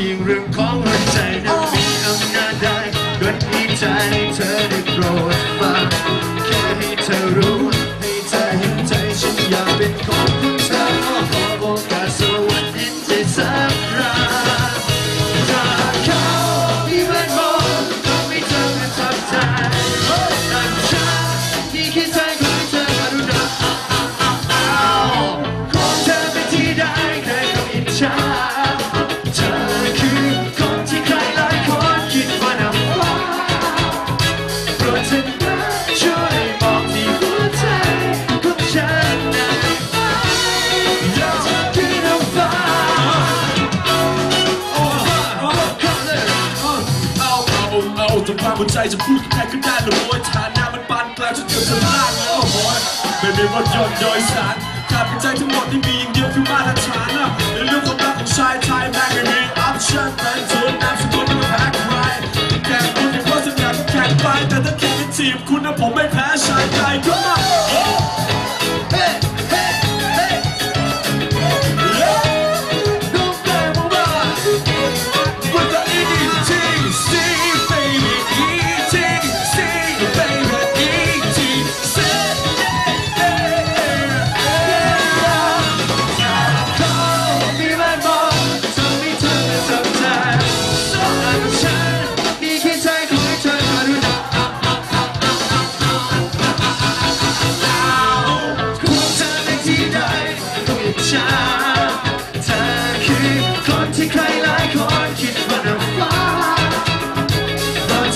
พียงเรื่องของหัวใจนั้นมีอำนาจได้ด้วยที่ใจเธอได้โปรดฟังแค่ให้เธอรู้ หัวใจจะพูดแค่ก็ได้แต่โวยฐานะมันปานกลางจนเกือบจะลากแล้วหอ้ยไม่มีวันหย่อนย่อยสารขาดหัวใจทั้งหมดที่มีอย่างเดียวคือมาตรฐานอะในเรื่องความรักของชายไทยแม่งไม่มีออปชั่นแต่เธอนามสกุลไม่แพ้ใครแข่งคุณในเพราะสัญญาก็แข่งไปแต่ถ้าแข่งในทีมคุณนะผมไม่แพ้ชายใดก็มา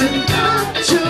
and not to